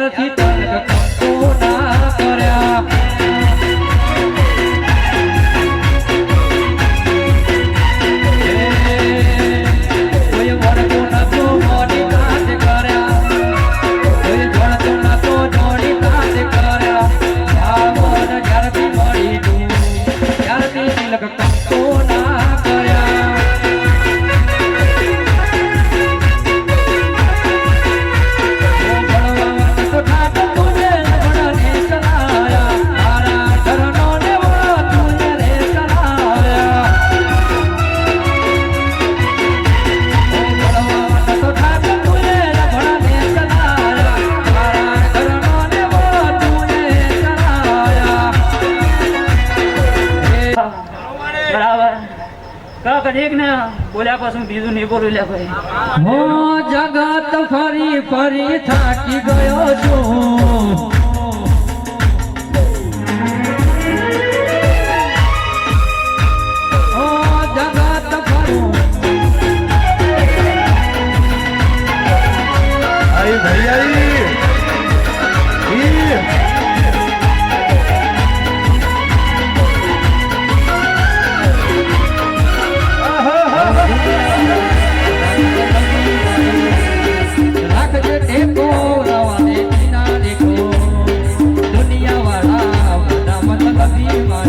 ત્યારથી તર્ક ના કર્યા કડીક ને બોલ્યા પાછું બીજું નહીં બોલું લે ભાઈ. હું જગત ફરી ફરી થાકી ગયો છું. ભાઈ my